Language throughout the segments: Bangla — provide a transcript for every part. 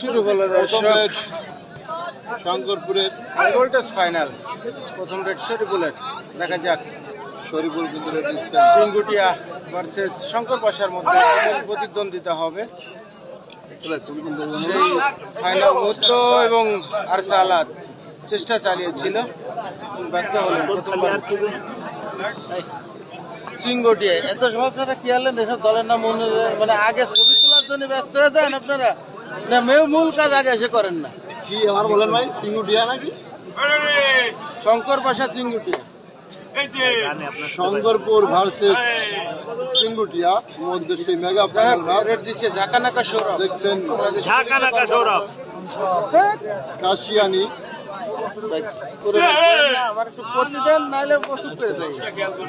শুরু হলো দর্শক। শঙ্করপুরের ভোল্টেজ ফাইনাল প্রথম রেড শরী বুলেট দেখা যাক। শরীফুল কিন্তু রেট দিচ্ছেন চিঙ্গুটিয়া ভার্সেস শঙ্কর পাশার মধ্যে প্রতিদ্বন্দ্বিতা হবে। সেই ফাইনাল মুহূর্ত এবং আর সালাদ চেষ্টা চালিয়েছিল। ব্যর্থ হলেন প্রথমবার। চিঙ্গটিয়া এত সময় আপনারা কি আনলেন? এসব দলের নাম মনে আগে ছবি তোলার জন্য ব্যস্ত হয়ে যান আপনারা? না মেয়ে মূল কাজ আগে এসে করেন না। কি আমার বলেন ভাই চিঙ্গুটিয়া নাকি শঙ্কর পাশা চিঙ্গুটিয়া শঙ্করপুর ভার্সেস চিঙ্গুটিয়া মধ্যে সেই মেগা রেড দিচ্ছে ঝাঁকানাকা সৌরভ। দেখছেন। ঢাকা সৌরভ। কাশিয়ানি আমার একটু প্রতি দেন নাহলে প্রস্তুত করে দেয়।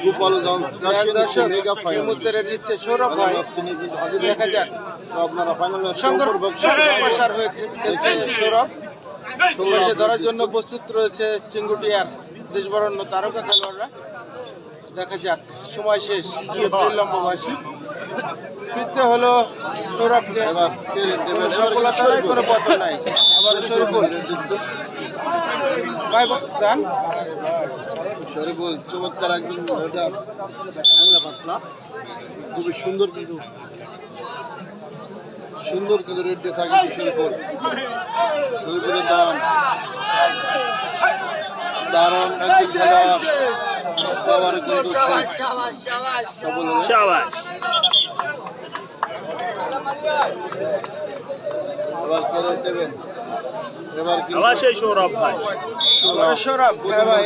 গোপালগঞ্জ কাশিয়ানি দর্শক এই মুহূর্তে রেড দিচ্ছে। সৌরভ ভাই। দেখা যাক। আপনারা ফাইনাল হয়ে খেলছে সৌরভ। সৌরভে ধরার জন্য প্রস্তুত রয়েছে চিঙ্গুটিয়ার দেশবরণ্য তারকা খেলোয়াড়রা। দেখা যাক সময় শেষ। লম্ববাসী ফিরতে হলো সৌরভকে। সফলতার কোনো পথ নাই। আবার দিচ্ছে? ভাই যান শরীফুল চমৎকার পাতলা। খুবই সুন্দর কিন্তু। সুন্দর কিন্তু রেড দিয়ে থাকে শরীফুল শরীফুলের দাম। দারুণ একজন খেলোয়াড় আবার কিন্তু। শাবাশ এবার দেবেন আবার সেই সৌরভ ভাই। সৌরভ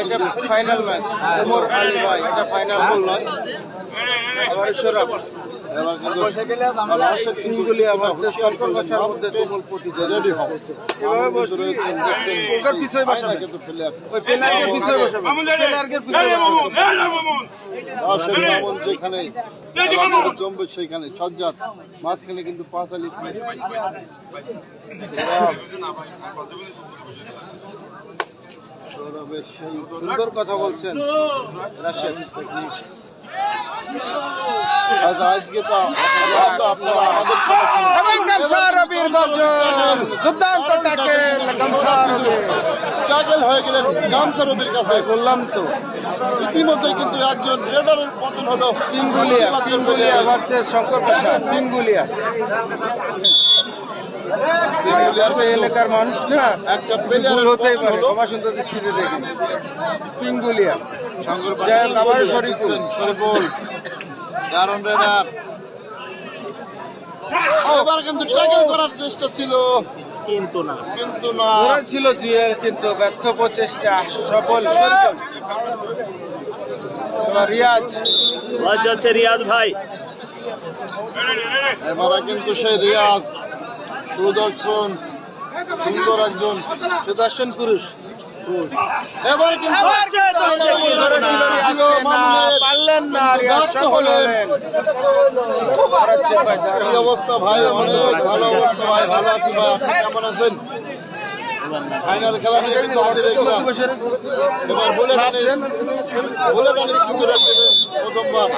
এটা ফাইনাল ম্যাচ ওমর আলী ভাই এটা ফাইনাল বল নয়। আবার সৌরভ। যেখানে জমবে সেইখানে সজ্জাত মাঝখানে কিন্তু পাঁচ আলি সুন্দর কথা বলছেন। আজ আজকে তো তো আপনারা আমাদের এবং গামছা রবির গর্জন দুর্দান্ত ট্যাকেল গামছা রবি ট্যাকেল হয়ে গেলেন গামছা রবির কাছে। বললাম তো। ইতিমধ্যে কিন্তু একজন রেডারের পতন হলো। পিঙ্গুলিয়া পিঙ্গুলিয়া ভার্সেস শঙ্কর প্রসাদ পিঙ্গুলিয়া। এলাকার মানুষ না একটা ভুল প্লেয়ারের হতেই পারে। আমার সুন্দর দৃষ্টিতে দেখি পিঙ্গুলিয়া। শঙ্কর শরীফুল। এবার কিন্তু ট্যাকেল করার চেষ্টা ছিল। কিন্তু না। কিন্তু না। ছিল জুয়েল কিন্তু ব্যর্থ প্রচেষ্টা সফল রিয়াজ। যাচ্ছে রিয়াজ ভাই। এবারে কিন্তু সেই রিয়াজ সুদর্শন সুন্দর একজন। সুদর্শন পুরুষ। এবার কিন্তু পারলেন না হলেন। কি অবস্থা ভাই? অনেক ভালো অবস্থা ভাই ভালো আছি আপনি কেমন আছেন? ফাইনাল খেলা নিয়ে কিন্তু হাজির এবার বলে টানিস বলে টানিস সুন্দর প্রথমবার।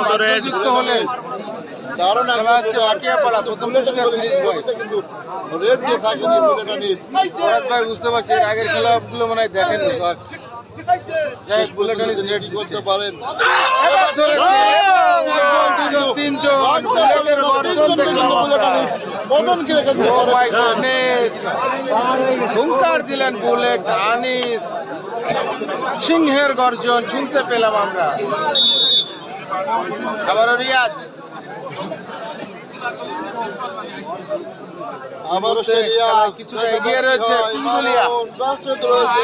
মতো যুক্ত হলেন। ফিরিজ ভাই। বুঝতে পারছি আগের খেলাগুলো মনে হয় দেখেন পারেন। বদন কে রেখেছে? Oh! হুঙ্কার দিলেন বুলেট আনিস সিংহের গর্জন শুনতে পেলাম আমরা। আবারও রিয়াজ। আবারও সে কিছুটা এগিয়ে রয়েছে পিঙ্গুলিয়া। রাশেদ রয়েছে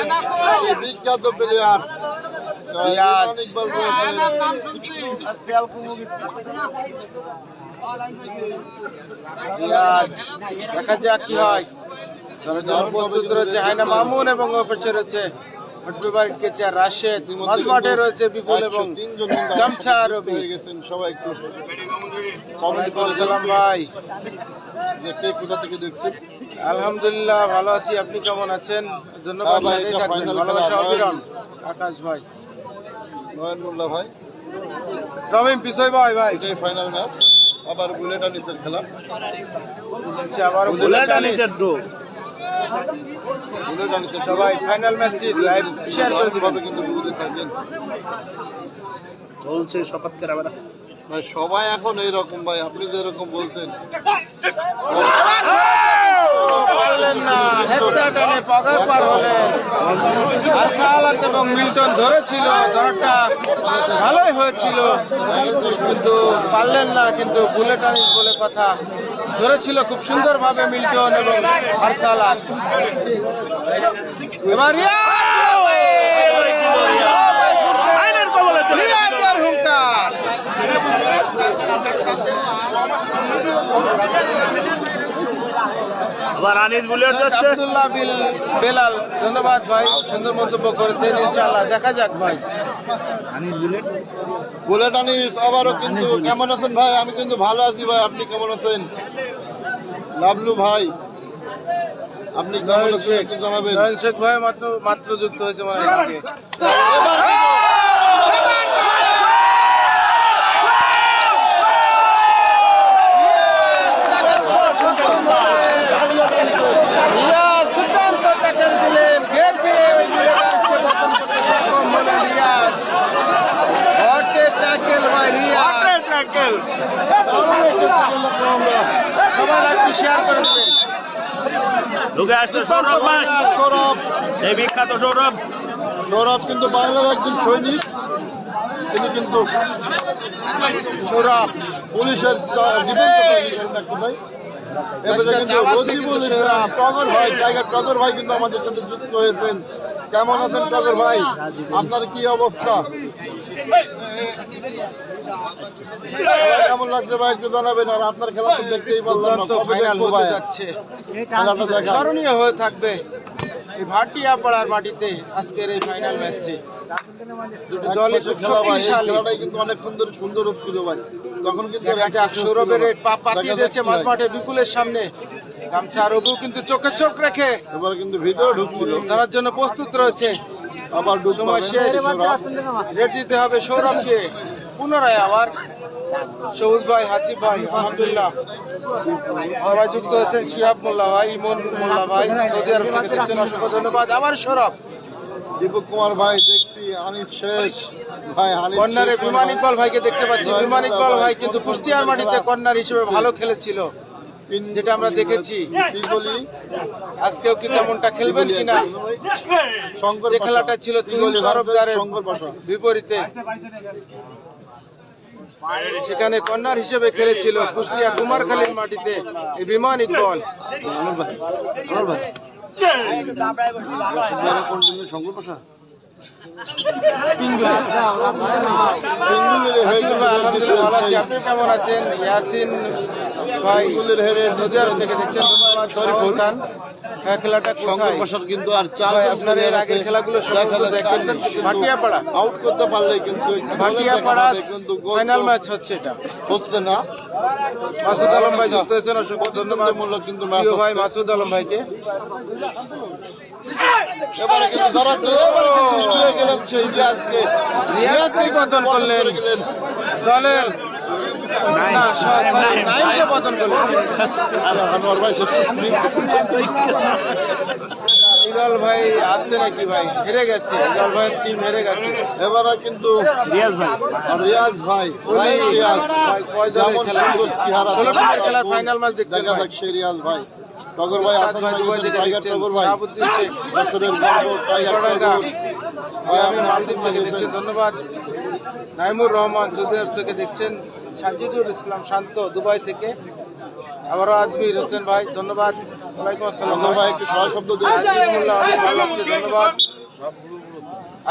সেই বিখ্যাত প্লেয়ার। রিয়াজ। ইকবাল রয়েছেন দেখা যাক কি হয়। প্রস্তুত রয়েছে হাইনা মামুন এবং অপেক্ষা রয়েছে কেচার রাশেদ মাঝমাঠে রয়েছে বিপুল এবং 103 গামছা রবি হয়ে গেছেন সবাই একটু কমেন্ট ভাই। যে কে কোথা থেকে দেখছেন আলহামদুলিল্লাহ ভালো আছি। আপনি কেমন আছেন? ধন্যবাদ হ্যাঁ ভালোবাসা খেলা, আকাশ ভাই। নয়ন মোল্লা ভাই। রবিন পিছই ভাই ভাই। এটাই ফাইনাল ম্যাচ আবার বুলেট আনিসের খেলা। আচ্ছা আবার বুলেট আনিসের ড্রো বুলেট আনিসের সবাই ফাইনাল ম্যাচটি লাইভ শেয়ার করে দিবেন। কিন্তু বুঝতে থাকবেন। চলছে শপথ আবার ভাই সবাই এখন এইরকম ভাই আপনি যে এরকম বলছেন পারলেন না। হেডশট এনে পকেট পার হলেন। আর সাহালাত এবং মিল্টন ধরেছিল ধরাটা ভালোই হয়েছিল। কিন্তু পারলেন না কিন্তু বুলেট আনিস বলে কথা। ধরেছিল খুব সুন্দরভাবে মিল্টন এবং আরসালাত এবার হুঙ্কার। আবার আনিস বুলেট যাচ্ছে। আব্দুল্লাহ বিল বেলাল ধন্যবাদ ভাই। সুন্দর মন্তব্য করেছেন ইনশাআল্লাহ। দেখা যাক ভাই। আনিস বুলেট বুলেট আনিস আবারও কিন্তু কেমন আছেন ভাই? আমি কিন্তু ভালো আছি ভাই। আপনি কেমন আছেন? লাভলু ভাই আপনি কেমন আছেন? একটু জানাবেন। শেখ ভাই মাত্র মাত্র যুক্ত হয়েছে মানে আগে এবার রিয়াজ দুর্দান্ত ট্যাকেল দিলেন ঘের দিয়ে ওই মিরাজকে পতন করতে সক্ষম হলেন রিয়াজ হটে ট্যাকেল ভাই রিয়াজ ট্যাকেল সবাই লাইভটি শেয়ার করে দিবেন ঢুকে আসছে সৌরভ ভাই। সৌরভ। সেই বিখ্যাত সৌরভ। সৌরভ কিন্তু বাংলার একজন সৈনিক। তিনি কিন্তু সৌরভ পুলিশের ভাই? টগর ভাই টাইগার টগর ভাই কিন্তু আমাদের সাথে যুক্ত হয়েছেন। কেমন আছেন টগর ভাই? আপনার কি অবস্থা? কেমন লাগছে ভাই? একটু জানাবেন আর আপনার খেলা তো দেখতেই পারলাম না। কবে দেখব ভাই? খেলাটা দেখা। স্মরণীয় হয়ে থাকবে এই ভাটিয়া পাড়ার মাটিতে আজকের এই ফাইনাল ম্যাচটি কিন্তু অনেক সুন্দর সুন্দর ছিল ভাই। তখন কিন্তু সৌরভের পা পাতিয়ে দিয়েছে মাঝ মাঠে বিপুলের সামনে। গামছা রঘু কিন্তু চোখে চোখ রেখে এবার কিন্তু ভিতরে ঢুকছিল। ধরার জন্য প্রস্তুত রয়েছে। আবার সময় শেষ। রেট দিতে হবে সৌরভকে। পুনরায় আবার সবুজ ভাই হাসিফ ভাই আলহামদুলিল্লাহ। সবাই যুক্ত হয়েছেন শিহাব মোল্লা ভাই ইমন মোল্লা ভাই সৌদি আরব থেকে দেখছেন। অসংখ্য ধন্যবাদ। আবার সৌরভ। দীপক কুমার ভাই দেখছি আনিস শেষ। ভাই কর্নারে বিমান ইকবাল ভাইকে দেখতে পাচ্ছি। বিমান ইকবাল ভাই কিন্তু কুষ্টিয়ার মাটিতে কর্নার হিসেবে ভালো খেলেছিল। যেটা আমরা দেখেছি। আজকেও কি তেমনটা খেলবেন কিনা? যে খেলাটা ছিল তুহিন বিপরীতে। সেখানে কর্নার হিসেবে খেলেছিল কুষ্টিয়া কুমারখালীর মাটিতে এই বিমান ইকবল আপনি কেমন আছেন? ইয়াসিন ভাই বেঙ্গুলির হেড সৌদি আরব থেকে দেখছেন শরীফুল। খান হ্যাঁ খেলাটা কোথায়? কিন্তু আর ভাই, আপনার এর আগের খেলাগুলো সম্ভবত দেখেন। ভাটিয়াপাড়া। আউট করতে পারলে কিন্তু ভাটিয়াপাড়া কিন্তু গোল ফাইনাল ম্যাচ হচ্ছে এটা। হচ্ছে না। মাসুদ আলম ভাই যুক্ত হয়েছেন অসংখ্য ধন্যবাদ। প্রতিদ্বন্দ্বিমূলক কিন্তু ভাই মাসুদ আলম ভাইকে। এবারে কিন্তু এবারে ছুঁয়ে গেলেন সেই রিয়াজকে পতন করলেন। করে দলের আনোয়ার ভাই আছে নাকি ভাই? হেরে গেছে। ইগল ভাইয়ের টিম হেরে গেছে। এবারে কিন্তু রিয়াজ ভাই। রিয়াজ ভাই ভাই রিয়াজ। যেমন সুন্দর চেহারা খেলার final match দেখছেন দেখা সেই রিয়াজ ভাই। টগর ভাই উস্তাদ ভাই টাইগার টগর ভাই। যশোরের গর্ব টাইগার টগর ভাই আমি মালদ্বীপ থেকে ধন্যবাদ। নাইমুর রহমান সৌদি আরব থেকে দেখছেন সাজিদুল ইসলাম শান্ত দুবাই থেকে। আবারও আজমির হোসেন ভাই ধন্যবাদ। ওয়ালাইকুম আসসালাম ভাই। একটু সহায় শব্দ ধন্যবাদ।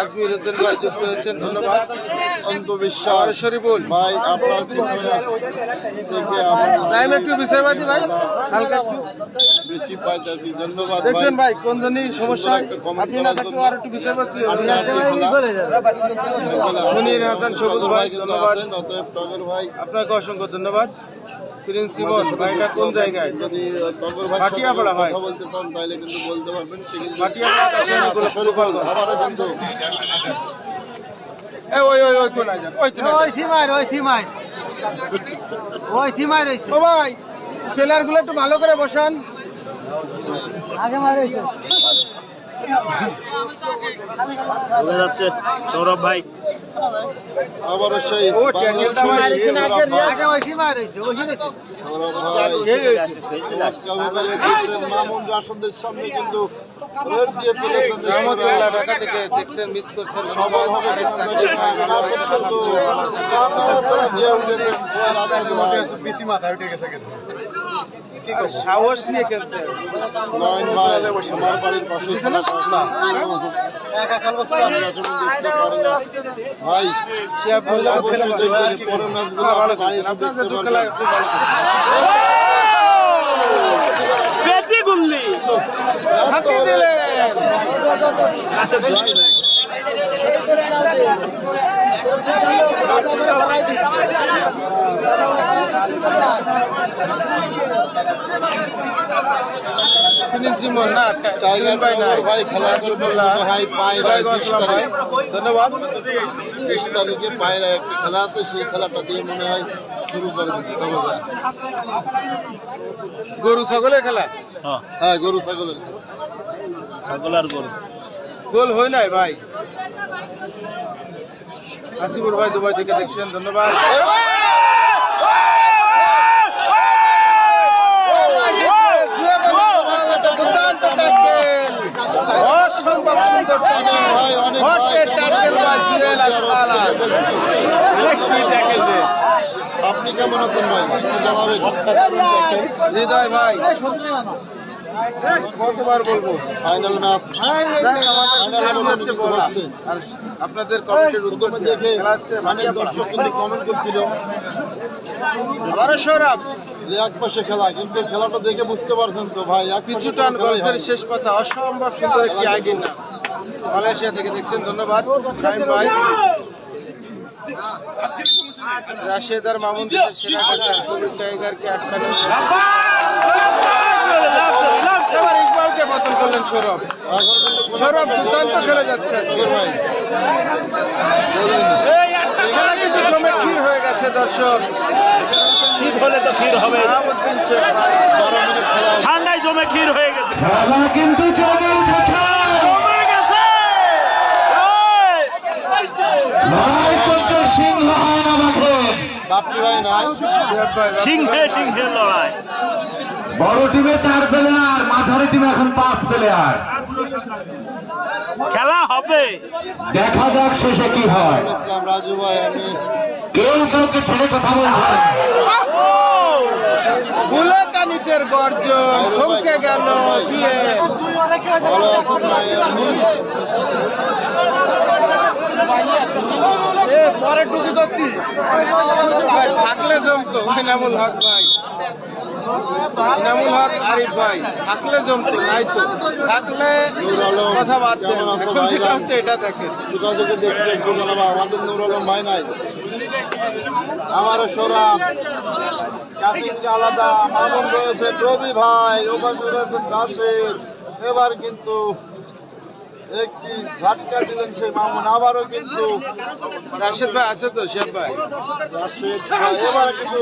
আজমির হোসেন ভাই যুক্ত হয়েছেন ধন্যবাদ। অন্ত বিশ্বাস আর শরীফুল। ভাই আপনার একটু বিষয়বাদী ভাই হালকা একটু। বেশি পাইতেছি ধন্যবাদ ভাই। দেখছেন ভাই কোন ধরনের সমস্যা আপনি না জন্য। আর একটু কি খেলা? মনির হাসান সবুজ ভাই, ধন্যবাদ। অতএব টগর ভাই। আপনাকে অসংখ্য ধন্যবাদ। প্রিন্স ভাইটা কোন জায়গায়? যদি টগর ভাই ভাটিয়াপাড়া ভাই। কথা বলতে চান তাহলে কিন্তু বলতে পারবেন সে ভাটিয়াপাড়া ওই ওই ওই ওই ও ভাই প্লেয়ার একটু ভালো করে বসান। চলে যাচ্ছে সৌরভ ভাই। আবারও সেই মামুন রাশদের সামনে কিন্তু ঢাকা থেকে দেখছেন মিস করছেন সবার হবে। যে উঠেছেন বেশি মাথায় উঠে গেছে কিন্তু। আর সাহস নিয়ে খেলতে। নয়ন ভাই বাড়ির পাশে একা খেলব পরের ম্যাচগুলো আমরা দেখতে। বেশি গুল্লি। দিলেন। না টাইগার ভাই না ভাই খেলা করবে ভাই পায়রা ওয়ালাইকুম আসসালাম ভাই ধন্যবাদ। বিশ তারিখে পায়রা একটা খেলা আছে সেই খেলাটা দিয়ে মনে হয় শুরু করবে। গরু ছাগলের খেলা? হ্যাঁ। হ্যাঁ গরু ছাগলের খেলা। ছাগল আর গরু। গোল হয় নাই ভাই? হাসিপুর ভাই দুবাই থেকে দেখছেন ধন্যবাদ দুর্দান্ত tackle! অসম্ভব সুন্দর tackle! ভাই অনেক What ভাই a tackle by জুয়েল আসফালা! আপনি কেমন আছেন ভাই? জানাবেন। হৃদয় ভাই কতবার বলব ফাইনাল ম্যাচ আর আপনাদের কমেন্টের প্রথমে দেখে অনেক দর্শক কিন্তু কমেন্ট করছিল সৌরভ যে এক পাশে খেলা কিন্তু খেলাটা দেখে বুঝতে পারছেন তো ভাই এক পিছু টান খেলাই গল্পের শেষ পাতা অসম্ভব সুন্দর একটি আইডির নাম মালয়েশিয়া থেকে দেখছেন ধন্যবাদ। ভাই রাশেদার মামুন দেশের সেরা কাটার কবির টাইগারকে আটকানো এবার ইকবালকে বদল করলেন সৌরভ। সৌরভ দুর্দান্ত খেলে যাচ্ছে আজকে। সুন্দর ভাই খেলা কিন্তু জমে ক্ষীর হয়ে গেছে দর্শক। শীত হলে তো ক্ষীর হবে। ঠান্ডায় জমে ক্ষীর হয়ে গেছে। খেলা কিন্তু জমে উঠেছে জমে গেছে এই! লড়াই করছে সিংহায়ন আমাকে বাপলি ভাই নাই সিংহে লড়াই বড় টিমে চার প্লেয়ার মাঝারি টিমে এখন পাঁচ প্লেয়ার খেলা হবে দেখা যাক শেষে কি হয় রাজু ভাই আমি কেউ কাউকে ছেড়ে কথা বলছে বুলেটা নিচের গর্জন থমকে গেল ভালো আছেন ভাই আমি পরে টুকি দত্তি ভাই থাকলে জমতো ইনামুল হক ভাই। ইনামুল হক আরিফ ভাই থাকলে জমতো নাই তো। থাকলে কথা বাদ এখন যেটা হচ্ছে এটা যোগাযোগে দেখতে আমাদের নুর আলম ভাই নাই। আমারও আলাদা মামুন রয়েছে রবি ভাই রাশেদ এবার কিন্তু একটি ঝাটকা দিলেন সেই মামুন। আবারও কিন্তু রাশেদ ভাই আছে তো শেখ ভাই? রাশেদ ভাই এবার কিন্তু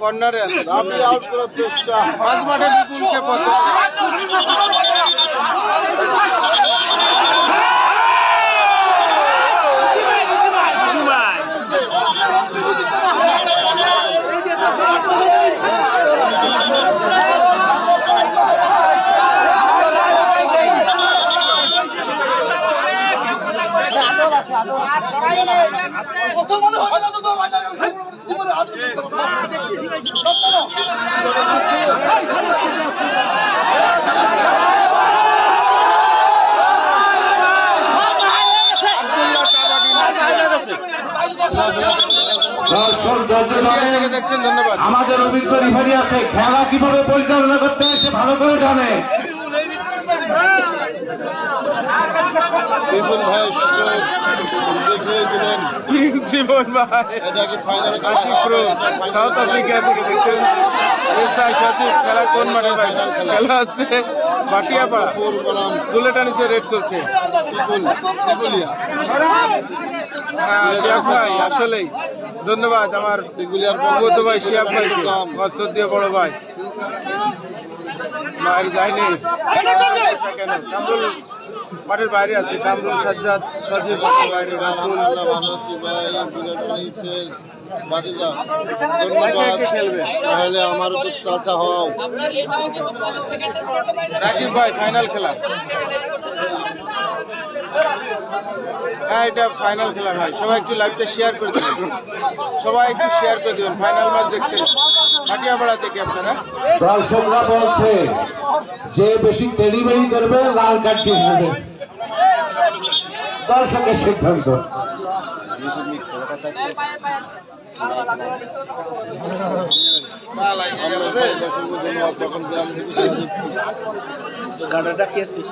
কর্নারে আছে। আপনি আউট করার চেষ্টা মাঝ মাঠে বিপুলকে পতন দুবাই আব্দুল্লাহ কাবাডি দর্শক ধৈর্য ধরেন। থেকে দেখছেন ধন্যবাদ আমাদের অভিজ্ঞ রিফারি আছে, খেলা কীভাবে পরিচালনা করতে হয় সে ভালো করে জানে। বিপুল ভাই দেখিয়ে দিলেন জীবন ভাই? এটা কি আশিক প্রো সাউথ আফ্রিকা থেকে দেখছেন। এসআই সচিব খেলা কোন মাঠে ভাই? খেলা। হচ্ছে বাটিয়াপাড়া। পুর নিচে রেড চলছে। হ্যাঁ শিয়াব ভাই আসলেই। ধন্যবাদ আমার ভগবত ভাই শিয়াব ভাই। দাম মৎস্য দিয়ে বড় ভাই। মায়ের যায়নি। কেন? মাঠের বাইরে আছে কামরুল সাজ্জাদ সজীব মাঠের বাইরে রাজীব ভালো আছি ভাই বিরাট ইসের বাতিজা একে ধন্যবাদ খেলবে। তাহলে আমার তো চাচা হও। রাজীব ভাই ফাইনাল খেলা। হ্যাঁ এটা ফাইনাল খেলা ভাই। সবাই একটু লাইভটা শেয়ার করে দেবেন। সবাই একটু শেয়ার করে দেবেন। ফাইনাল ম্যাচ দেখছেন। হাটিয়াপাড়া থেকে আপনারা? দর্শকরা বলছে, যে বেশি ডেলিভারি করবে, লাল কার্ড দিয়ে দর্শকের সিদ্ধান্ত। গাড়াটা কে শেষ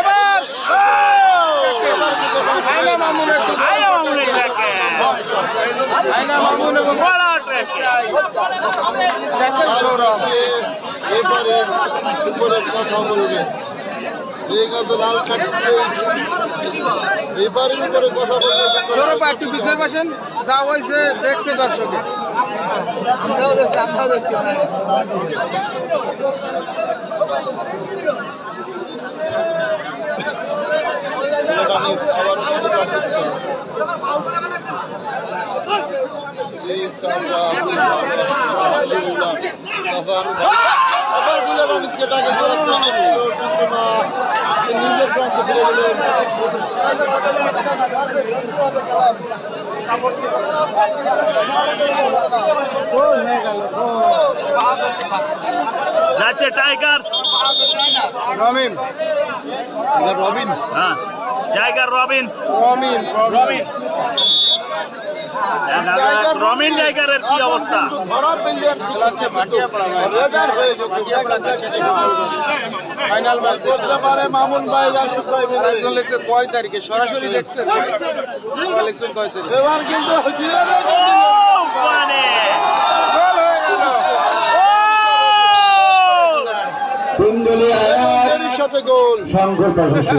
এবার আয়না মামুন একটু আয় মামুনের। আয়না মামুন এবং। দেখেন সৌরভ এবারে উপরে কথা বলবে সৌরভ একটু পিছিয়ে বসেন দেখছে দর্শকে। ছেলেটা আমি আবার উপরে আসছে জি চাচা আলহামদুলিল্লাহ চাচা আমি আবারগুলো মানুষকে টাকা করার চেষ্টা করল কিন্তু না সে নিজের প্রান্ত ফিরে গেলেন যাচ্ছে টাইগার। এবার রবিন। হ্যাঁ টাইগার রবিন। রমিন রবিন। দেখা যাক রবিন কি অবস্থা? ফাইনাল ম্যাচ করতে পারে মামুন ভাই আশুক ভাই একজন লিখছে কয় তারিখে? সরাসরি দেখছেন? লিখছেন কয় তারিখে? এবার কিন্তু জিরো রেট ও মানে! হয়ে কুন্দলি সাথে গোল। প্রশাসন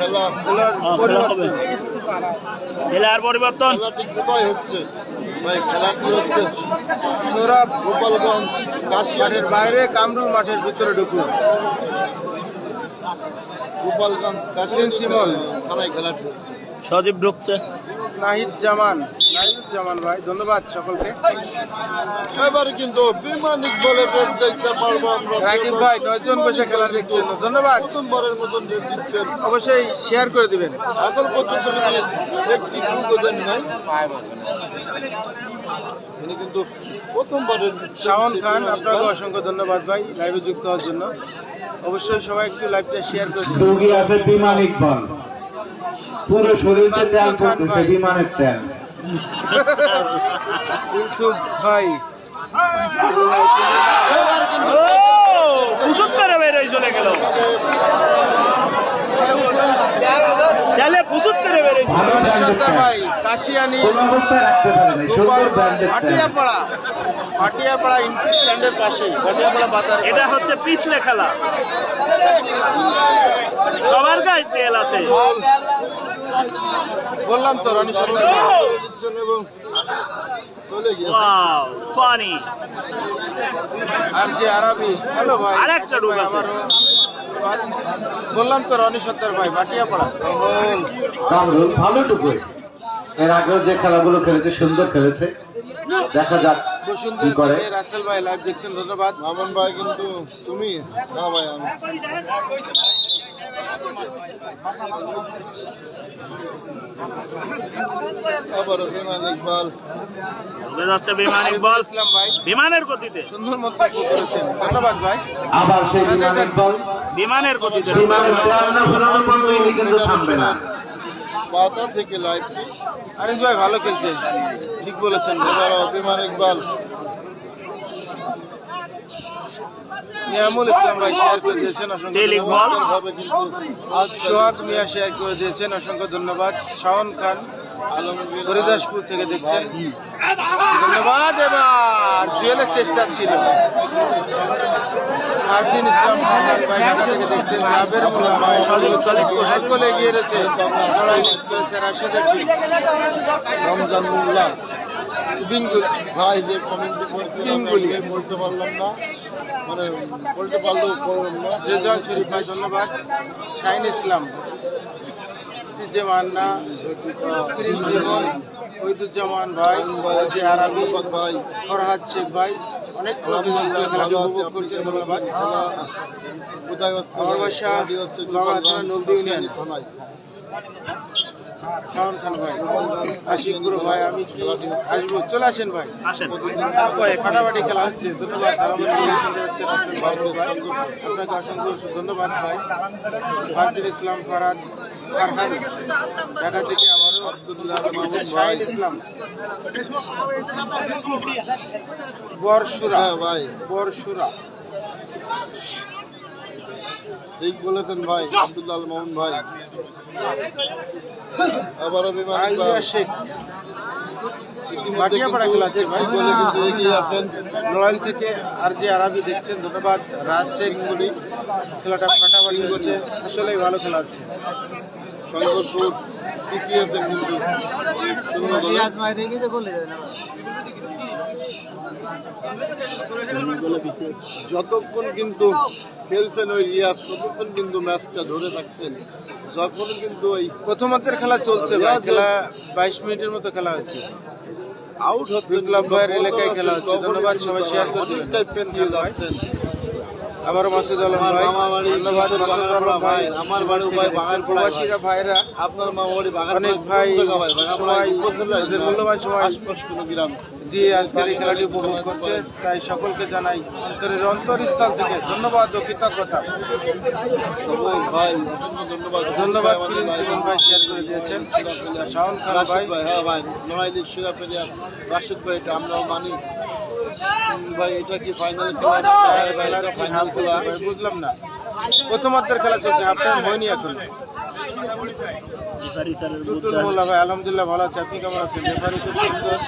খেলা খেলার পরিবর্তন খেলার পরিবর্তন? খেলাটি কোথায় হচ্ছে। ভাই খেলা হচ্ছে? সৌরভ গোপালগঞ্জ কাশিয়ানের বাইরে কামরুল মাঠের ভিতরে ঢুকলো। গোপালগঞ্জ কাশিয়ান সিমন থানায় খেলাটি হচ্ছে সজীব ঢুকছে। নাহিদ জামান নাহিদ জামান ভাই ধন্যবাদ সকলকে। এবারে কিন্তু বিমানিক বলে রেট দেখতে পারব আমরা। রাকিব ভাই নয়জন বসে খেলা দেখছেন। ধন্যবাদ। প্রথমবারের মতন রেট দিচ্ছেন। অবশ্যই শেয়ার করে দিবেন। এখন পর্যন্ত একটি টুকো দেন নাই। তিনি কিন্তু প্রথমবারের দিচ্ছেন। শাওন খান আপনাকে অসংখ্য ধন্যবাদ ভাই লাইভে যুক্ত হওয়ার জন্য। অবশ্যই সবাই একটু লাইভটা শেয়ার করে দিন রুগী আছে বিমানিক বল পুরো শরীরটা তেল করতেছে বিমানের তেল ইউসুফ ভাই। চলে গেল তাহলে ফুসুত করে বেরোয় ভালো ব্র্যান্ডের সত্তা তেল ভাই কাশিয়ানি কোন অবস্থায় রাখতে পারে না সুন্দর ব্র্যান্ডের তেল ভাটিয়াপাড়া ভাটিয়াপাড়া ইন্টু স্ট্যান্ডের পাশেই ভাটিয়াপাড়া বাজার। এটা হচ্ছে পিছলে খেলা। সবার গায়ে তেল আছে। বললাম তো রনি সরকার চলে গিয়েছে। Wow funny. আর যে আরবি হ্যালো ভাই আরেকটা ডুব আছে। বললাম তো রনি সত্তর ভাই বাটিয়াপাড়া কামরুল ভালো টুকু এর আগেও যে খেলাগুলো খেলেছে সুন্দর খেলেছে। দেখা যাক কি করে। রাসেল ভাই লাইভ দেখছেন ধন্যবাদ। মামুন ভাই কিন্তু তুমি না ভাই আমি আবারও বিমান ইকবাল। চলে যাচ্ছে বিমান ইকবল। ইসলাম ভাই। বিমানের গতিতে। সুন্দর মন্তব্য ধন্যবাদ ভাই। আবার সেই বিমানের বল বিমানের গতিতে। বিমানের তেয়ান্ন ফেরানো পর্যন্ত ইনি কিন্তু থামবে না। থেকে লাইভটি আনিস ভাই ভালো খেলছে। ঠিক বলেছেন। বিমান ইকবাল। নিয়ামুল ইসলাম ভাই শেয়ার করে দিয়েছেন অসংখ্য সোহাগ মিয়া শেয়ার করে দিয়েছেন অসংখ্য ধন্যবাদ। শাওন খান হরিদাসপুর থেকে দেখছেন। ধন্যবাদ এবার জুয়েলের চেষ্টা ছিল। ইসলাম হাসান ভাই ঢাকা থেকে দেখছেন জাবের মোল্লা ভাই এক গোলে এগিয়ে রয়েছে লড়াই করেছে রাশেদ আকিব, রমজান মোল্লা বিঙ্গুল ভাই যে কমেন্টটি করছিলেন কিংগুলি। বলতে পারলাম না। মানে বলতে পারলেও করলাম না। রেজাউল শরীফ ভাই ধন্যবাদ। শাহিন ইসলাম যে না? প্রিন্স জীবন ওইদুজ্জামান ভাই যে ভাই ফরহাদ শেখ ভাই অনেক উপভোগ আপনি ধন্যবাদ আমার বাসা ইউনিয়ন। শাওন খান ভাই আশিক গুরু ভাই আমি আসব চলে আসেন ভাই। ফাটাফাটি খেলা হচ্ছে ধন্যবাদ আপনাকে অসংখ্য ধন্যবাদ ভাই ফারজুল ইসলাম ফারাদ ফারহান ঢাকা থেকে আবারও আব্দুল্লাহ মাহমুদ শাহিন ইসলাম বরসুরা হ্যাঁ ভাই বরসুরা ঠিক বলেছেন ভাই আব্দুল্লাহ মোহন ভাই। আবার অভিমান। শেখ। ইতিমধ্যে মাটিয়াপাড়া খেলা আছে ভাই। কিন্তু গোলে কিন্তু এগিয়ে আছেন। নড়াইল থেকে আর যে আরবি দেখছেন ধন্যবাদ। রাজ শেখ খেলাটা ফাটাফাটি হচ্ছে। আসলেই ভালো খেলা হচ্ছে। শঙ্করপুর আছেন কিন্তু যতক্ষণ কিন্তু খেলছেন ওই রিয়াজ ততক্ষণ কিন্তু ম্যাচটা ধরে থাকছেন। যখন কিন্তু ওই প্রথমার্ধের খেলা চলছে খেলা বাইশ মিনিটের মতো খেলা হচ্ছে। আউট ভাইয়ের এলাকায় খেলা হচ্ছে। ধন্যবাদ, সবাই share করে। অনেকটাই পিছিয়ে যাচ্ছেন। আবার মাসুদ আলম আমার ভাই। ধন্যবাদ মাসুদ আলম ভাই ভাই, আমার বাড়ি ভাই বাগানপাড়া প্রবাসীরা ভাইরা আপনার মামা বাড়ি অনেক ভাই সবাই মূল্যবান সময় গ্রাম দিয়ে আজকের এই খেলাটি উপভোগ করছে তাই সকলকে জানাই অন্তরের অন্তরস্থল থেকে ধন্যবাদ ও কৃতজ্ঞতা। ধন্যবাদ। ধন্যবাদ আমাদের ভাই। শেয়ার করে দিয়েছেন। শাওন খান ভাই। ভাই হ্যাঁ ভাই রাশিদ ভাই এটা আমরাও মানি। ভাই এটা কি ফাইনাল খেলা? ভাই এটা ফাইনাল খেলা? বুঝলাম না। প্রথমার্ধের খেলা চলছে আপনার হয়নি এখন। মোল্লা ভাই আলহামদুলিল্লাহ ভালো আছে। আপনি কেমন আছেন? রেফারি খুব সুন্দর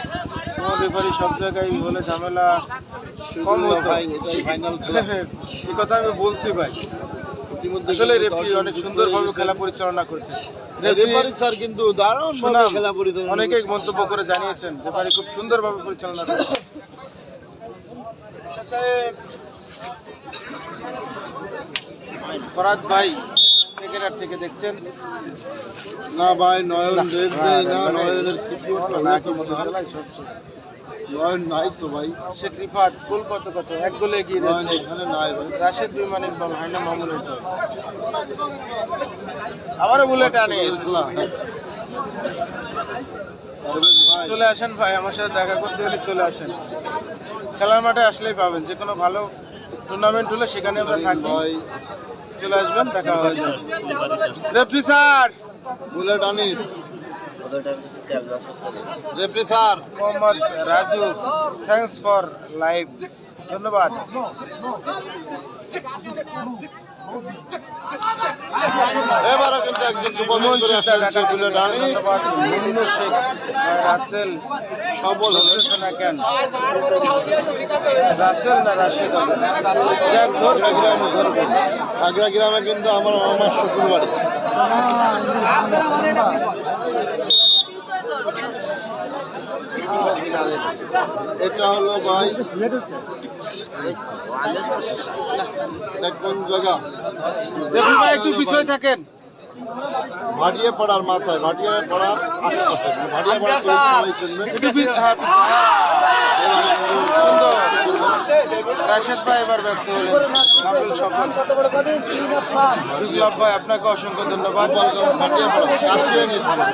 তোমার রেফারি সব জায়গায় হলে ঝামেলা কম ভাই এটাই ফাইনাল খেলা। এই কথা আমি বলছি ভাই। ইতিমধ্যে আসলে রেফারি অনেক সুন্দরভাবে খেলা পরিচালনা করছে। রেফারি স্যার কিন্তু দারুণ খেলা পরিচালনা অনেকেই মন্তব্য করে জানিয়েছেন রেফারি খুব সুন্দরভাবে পরিচালনা করছে। ফরাদ ভাই ক্রিকেটার থেকে দেখছেন। না ভাই নয়ন না নয়নের কিছু নাই তো ভাই। শেখ রিফাত গোল কত কত? এক গোলে এগিয়ে রয়েছে এখানে নাই ভাই। রাশেদ বিমানের বল হাইনা মামুনের তো আবারও বুলেট আনে। চলে আসেন ভাই আমার সাথে দেখা করতে হলে চলে আসেন। খেলার মাঠে আসলেই পাবেন। যে কোনো ভালো টুর্নামেন্ট হলে সেখানে আমরা ভাই চলে আসবেন দেখা হয়ে যাবে referee sir! Bullet Anis referee sir Mohammad Raju thanks for live ধন্যবাদ। রাসেল সবল না কেন? রাসেল না রাশেদ হবে যাক ধর আগ্রা গ্রামে ধরবে আগ্রা গ্রামে কিন্তু আমার আমার শ্বশুর বাড়ি এটা হলো ভাই কোন জায়গা। দেখুন ভাই একটু বিষয় থাকেন। ভাটিয়া পাড়ার মাথায় ভাটিয়া পাড়ার আশেপাশে ভাটিয়া পাড়া সবাই চিনবে হ্যাঁ, হ্যাঁ। সুন্দর। রাশেদ ভাই এবার ব্যর্থ হলেন। আব্দুল বিপ্লব ভাই আপনাকে অসংখ্য ধন্যবাদ। ফাটিয়ে পড়ো কাশিয়ে নিয়ে থামো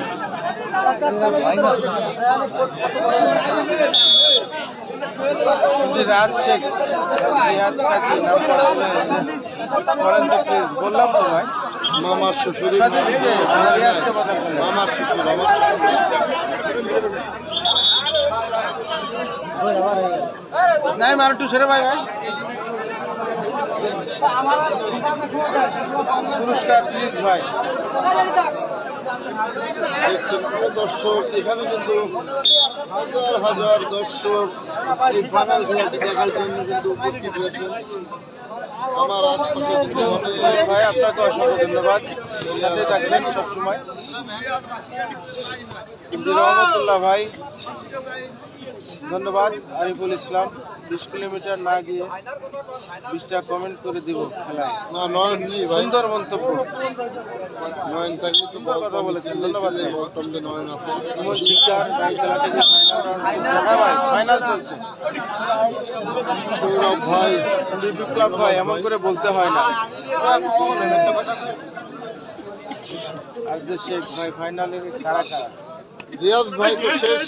এটি রাজ শেখ জিহাদ কাজী নাম বলেন তো প্লিজ বললাম তো ভাই। মামার শ্বশুর। মামার শ্বশুর আমার নাই মারু টু সেরে ভাই ভাই। পুরস্কার প্লিজ ভাই। দর্শক এখানে কিন্তু হাজার হাজার দর্শক এই ফাইনাল খেলাটি দেখার জন্য কিন্তু উপস্থিত হয়েছেন। আমার ভাই আপনাকে অসংখ্য ধন্যবাদ। সাথে থাকবেন সবসময়। রহমতুল্লাহ ভাই ধন্যবাদ। আরিফুল ইসলাম বিশ কিলোমিটার না গিয়ে বিশটা কমেন্ট করে দিব খেলায়। না নয়ন সুন্দর মন্তব্য। নয়ন থাকলে তো কথা বলেছেন, ধন্যবাদ বলতাম যে নয়ন আছে ফাইনাল হ্যাঁ চলছে। সৌরভ ভাই কিন্তু বিপ্লব ভাই এমন করে বলতে হয় না। আর যে শেখ ভাই ফাইনালে কারা কারা? রিয়াজ ভাই তো শেষ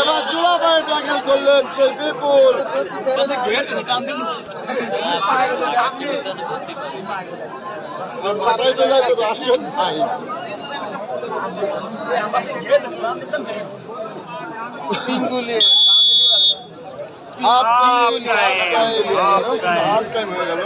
এবার জোড়া ভাই ট্যাকেল করলেন সেই বিপুল। মাথায় তো রাশেদ ভাই। Pinguli half time half time হয়ে গেল